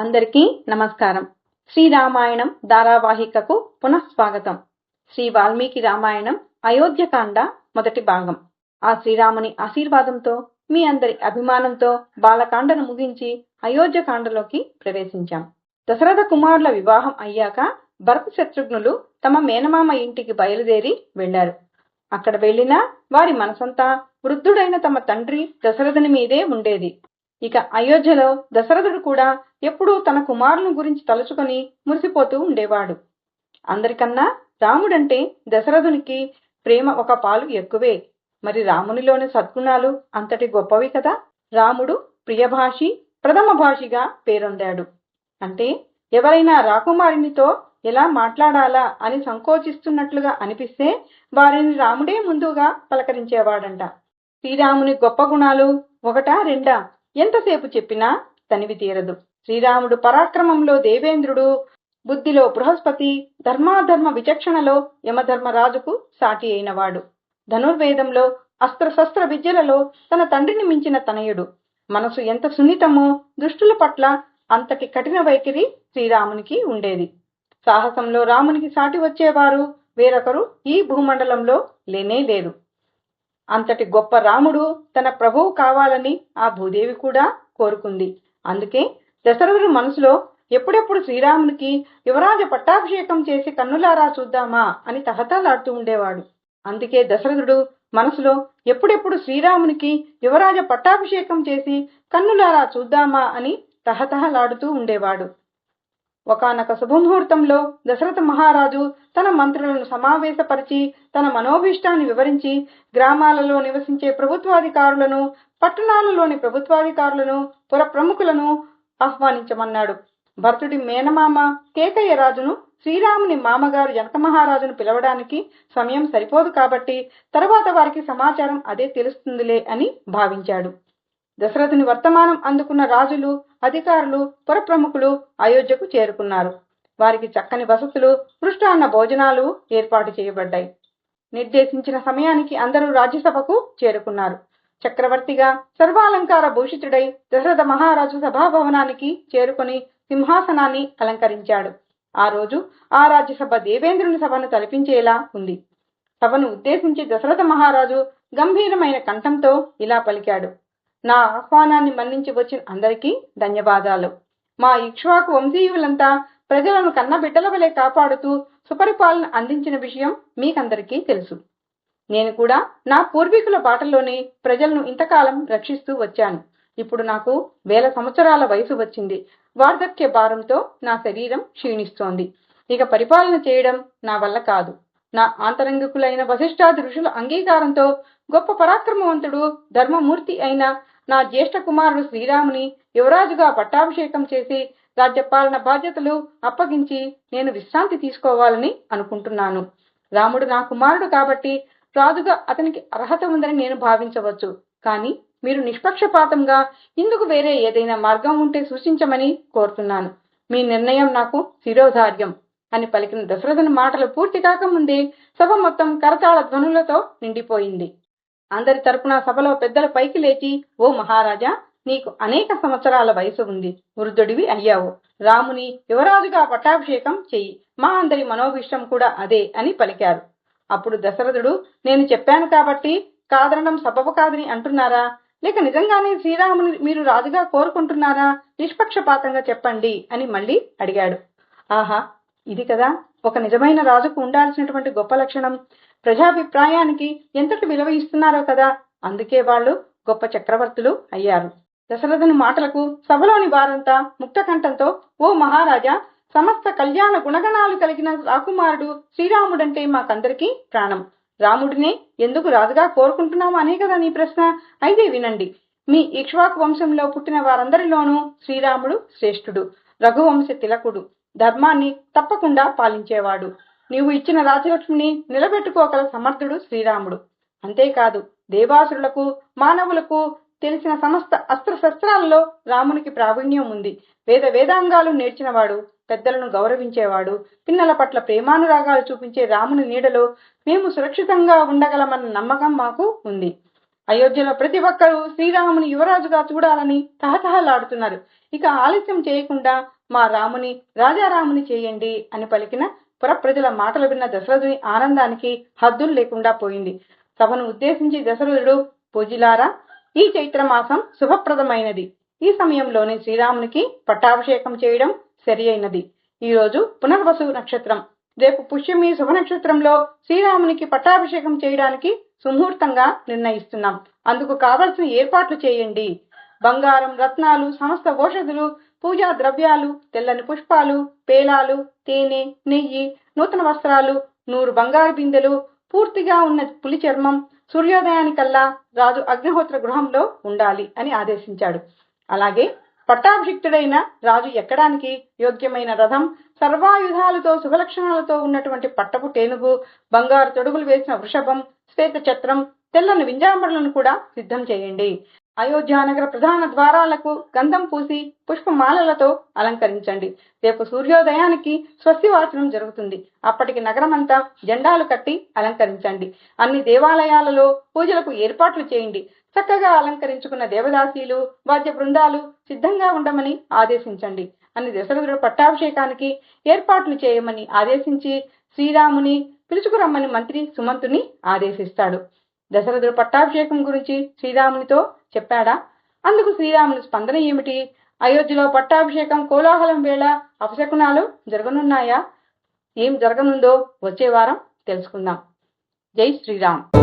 అందరికీ నమస్కారం. శ్రీరామాయణం ధారావాహికకు పునఃస్వాగతం. శ్రీ వాల్మీకి రామాయణం అయోధ్యకాండ మొదటి భాగం. ఆ శ్రీరాముని ఆశీర్వాదంతో మీ అందరి అభిమానంతో బాలకాండను ముగించి అయోధ్యకాండలోకి ప్రవేశించాం. దశరథ కుమారుల వివాహం అయ్యాక భరత శత్రుఘ్నులు తమ మేనమామ ఇంటికి బయలుదేరి వెళ్ళారు అక్కడ వెళ్ళినా వారి మనసంతా వృద్ధుడైన తమ తండ్రి దశరథుని మీదే ఉండేది. ఇక అయోధ్యలో దశరథుడు కూడా ఎప్పుడూ తన కుమారుని గురించి తలుచుకొని మురిసిపోతూ ఉండేవాడు. అందరికన్నా రాముడంటే దశరథునికి ప్రేమ ఒక పాలు ఎక్కువే. మరి రామునిలోని సద్గుణాలు అంతటి గొప్పవి కదా? రాముడు ప్రియభాషి ప్రథమ భాషిగా పేరొందాడు. అంటే ఎవరైనా రాకుమారినితో ఎలా మాట్లాడాలా అని సంకోచిస్తున్నట్లుగా అనిపిస్తే వారిని రాముడే ముందుగా పలకరించేవాడంట. శ్రీరాముని గొప్ప గుణాలు ఒకటా రెండా? ఎంతసేపు చెప్పినా తనివి తీరదు. శ్రీరాముడు పరాక్రమంలో దేవేంద్రుడు బుద్ధిలో బృహస్పతి ధర్మాధర్మ విచక్షణలో యమధర్మరాజుకు సాటి అయినవాడు. ధనుర్వేదంలో అస్త్రశస్త్ర విద్యలలో తన తండ్రిని మించిన తనయుడు. మనసు ఎంత సున్నితమో దుష్టుల పట్ల అంతటి కఠిన వైఖరి శ్రీరామునికి ఉండేది. సాహసంలో రామునికి సాటి వచ్చేవారు వేరొకరు ఈ భూమండలంలో లేనే లేరు అంతటి గొప్ప రాముడు తన ప్రభువు కావాలని ఆ భూదేవి కూడా కోరుకుంది. అందుకే దశరథుడు మనసులో ఎప్పుడెప్పుడు శ్రీరామునికి యువరాజ పట్టాభిషేకం చేసి కన్నులారా చూద్దామా అని తహతలాడుతూ ఉండేవాడు. అందుకే దశరథుడు మనసులో ఎప్పుడెప్పుడు శ్రీరామునికి యువరాజ పట్టాభిషేకం చేసి కన్నులారా చూద్దామా అని తహతహలాడుతూ ఉండేవాడు. ఒకనొక శుభముహూర్తంలో దశరథ మహారాజు తన మంత్రులను సమావేశపరిచి తన మనోభీష్టాన్ని వివరించి గ్రామాలలో నివసించే ప్రభుత్వాధికారులను పట్టణాలలోని ప్రభుత్వాధికారులను పుర ప్రముఖులను ఆహ్వానించమన్నాడు. భరతుడి మేనమామ కేకయ్య రాజును శ్రీరాముని మామగారు జనక మహారాజును పిలవడానికి సమయం సరిపోదు కాబట్టి తరువాత వారికి సమాచారం అదే తెలుస్తుందిలే అని భావించాడు. దశరథుని వర్తమానం అందుకున్న రాజులు అధికారులు పురప్రముఖులు అయోధ్యకు చేరుకున్నారు. వారికి చక్కని వసతులు పృష్టాన్న భోజనాలు ఏర్పాటు చేయబడ్డాయి. నిర్దేశించిన సమయానికి అందరూ రాజ్యసభకు చేరుకున్నారు. చక్రవర్తిగా సర్వాలంకార భూషితుడై దశరథ మహారాజు సభాభవనానికి చేరుకుని సింహాసనాన్ని అలంకరించాడు. ఆ రోజు ఆ రాజ్యసభ దేవేంద్రుని సభను తలపించేలా ఉంది. సభను ఉద్దేశించి దశరథ మహారాజు గంభీరమైన కంఠంతో ఇలా పలికాడు. నా ఆహ్వానాన్ని మన్నించి వచ్చిన అందరికీ ధన్యవాదాలు. మా ఇక్ష్వాకు వంశీయులంతా ప్రజలను కన్న బిడ్డల వలె కాపాడుతూ సుపరిపాలన అందించిన విషయం మీకందరికీ తెలుసు. నేను కూడా నా పూర్వీకుల బాటల్లోనే ప్రజలను ఇంతకాలం రక్షిస్తూ వచ్చాను. ఇప్పుడు నాకు వేల సంవత్సరాల వయసు వచ్చింది. వార్ధక్య భారంతో నా శరీరం క్షీణిస్తోంది. ఇక పరిపాలన చేయడం నా వల్ల కాదు. నా ఆంతరంగికులైన వశిష్ఠాది ఋషుల అంగీకారంతో గొప్ప పరాక్రమవంతుడు ధర్మమూర్తి అయిన నా జ్యేష్ఠ కుమారుడు శ్రీరాముని యువరాజుగా పట్టాభిషేకం చేసి రాజ్యపాలన బాధ్యతలు అప్పగించి నేను విశ్రాంతి తీసుకోవాలని అనుకుంటున్నాను. రాముడు నా కుమారుడు కాబట్టి రాజుగా అతనికి అర్హత ఉందని నేను భావించవచ్చు. కానీ మీరు నిష్పక్షపాతంగా ఇందుకు వేరే ఏదైనా మార్గం ఉంటే సూచించమని కోరుతున్నాను. మీ నిర్ణయం నాకు శిరోధార్యం. అని పలికిన దశరథుని మాటలు పూర్తి కాకముందే సభ మొత్తం కరతాళ ధ్వనులతో నిండిపోయింది. అందరి తరపున సభలో పెద్దల పైకి లేచి ఓ మహారాజా నీకు అనేక సంవత్సరాల వయసు ఉంది. వృద్ధుడివి అయ్యావు. రాముని యువరాజుగా పట్టాభిషేకం చెయ్యి. మా అందరి మనోభిష్టం కూడా అదే అని పలికారు. అప్పుడు దశరథుడు నేను చెప్పాను కాబట్టి కాదనడం సబబు కాదని అంటున్నారా? లేక నిజంగానే శ్రీరాముని మీరు రాజుగా కోరుకుంటున్నారా? నిష్పక్షపాతంగా చెప్పండి అని మళ్ళీ అడిగాడు. ఆహా ఇది కదా. ఒక నిజమైన రాజుకు ఉండాల్సినటువంటి గొప్ప లక్షణం. ప్రజాభిప్రాయానికి ఎంతటి విలువ ఇస్తున్నారో కదా. అందుకే వాళ్ళు గొప్ప చక్రవర్తులు అయ్యారు. దశరథుని మాటలకు సభలోని వారంతా ముక్తకంఠంతో ఓ మహారాజా సమస్త కళ్యాణ గుణగణాలు కలిగిన రాకుమారుడు శ్రీరాముడంటే మాకందరికీ ప్రాణం. రాముడినే ఎందుకు రాజుగా కోరుకుంటున్నాము అనే కదా నీ ప్రశ్న? అయితే వినండి. మీ ఇక్ష్వాకు వంశంలో పుట్టిన వారందరిలోనూ శ్రీరాముడు శ్రేష్ఠుడు. రఘువంశ తిలకుడు. ధర్మాన్ని తప్పకుండా పాలించేవాడు. నీవు ఇచ్చిన రాజలక్ష్మిని నిలబెట్టుకోగల సమర్థుడు శ్రీరాముడు. అంతేకాదు దేవాసురులకు మానవులకు తెలిసిన సమస్త అస్త్రశస్త్రాలలో రామునికి ప్రావీణ్యం ఉంది. వేద వేదాంగాలు నేర్చినవాడు పెద్దలను గౌరవించేవాడు. పిన్నల పట్ల ప్రేమానురాగాలు చూపించే రాముని నీడలో మేము సురక్షితంగా ఉండగలమన్న నమ్మకం మాకు ఉంది. అయోధ్యలో ప్రతి ఒక్కరూ శ్రీరాముని యువరాజుగా చూడాలని తహతహలాడుతున్నారు. ఇక ఆలస్యం చేయకుండా మా రాముని రాజారాముని చేయండి అని పలికిన పురప్రజల మాటలు విన్న దశరథుని ఆనందానికి హద్దులు లేకుండా పోయింది. సభను ఉద్దేశించి దశరథుడు పూజిలారా ఈ చైత్ర మాసం శుభప్రదమైనది. ఈ సమయంలోనే శ్రీరామునికి పట్టాభిషేకం చేయడం సరి అయినది ఈరోజు పునర్వసు నక్షత్రం. రేపు పుష్యమి శుభ నక్షత్రంలో శ్రీరామునికి పట్టాభిషేకం చేయడానికి సుముహూర్తంగా నిర్ణయిస్తున్నాం. అందుకు కావలసిన ఏర్పాట్లు చేయండి. బంగారం రత్నాలు సమస్త ఓషధులు పూజా ద్రవ్యాలు తెల్లని పుష్పాలు పేలాలు తేనె నెయ్యి నూతన వస్త్రాలు నూరు బంగారు బిందెలు పూర్తిగా ఉన్న పులి చర్మం సూర్యోదయానికల్లా రాజు అగ్నిహోత్ర గృహంలో ఉండాలి అని ఆదేశించాడు. అలాగే పట్టాభిషిక్తుడైన రాజు ఎక్కడానికి యోగ్యమైన రథం? సర్వాయుధాలతో శుభలక్షణాలతో ఉన్నటువంటి పట్టపు టేనుగు బంగారు తొడుగులు వేసిన వృషభం శ్వేత చత్రం తెల్లని వింజాంబరులను కూడా సిద్ధం చేయండి. అయోధ్యానగర ప్రధాన ద్వారాలకు గంధం పూసి పుష్పమాలలతో అలంకరించండి. రేపు సూర్యోదయానికి స్వస్తివాచనం జరుగుతుంది. అప్పటికి నగరమంతా జెండాలు కట్టి అలంకరించండి. అన్ని దేవాలయాలలో పూజలకు ఏర్పాట్లు చేయండి. చక్కగా అలంకరించుకున్న దేవదాసీలు వాద్య బృందాలు సిద్ధంగా ఉండమని ఆదేశించండి. అని దశరథుడు పట్టాభిషేకానికి ఏర్పాట్లు చేయమని ఆదేశించి శ్రీరాముని పిలుచుకురమ్మని మంత్రి సుమంతుని ఆదేశిస్తాడు. దశరథుడు పట్టాభిషేకం గురించి శ్రీరామునితో చెప్పాడా? అందుకు శ్రీరాముని స్పందన ఏమిటి? అయోధ్యలో పట్టాభిషేకం కోలాహలం వేళ అపశకునాలు జరగనున్నాయా? ఏం జరగనుందో వచ్చే వారం తెలుసుకుందాం. జై శ్రీరామ్.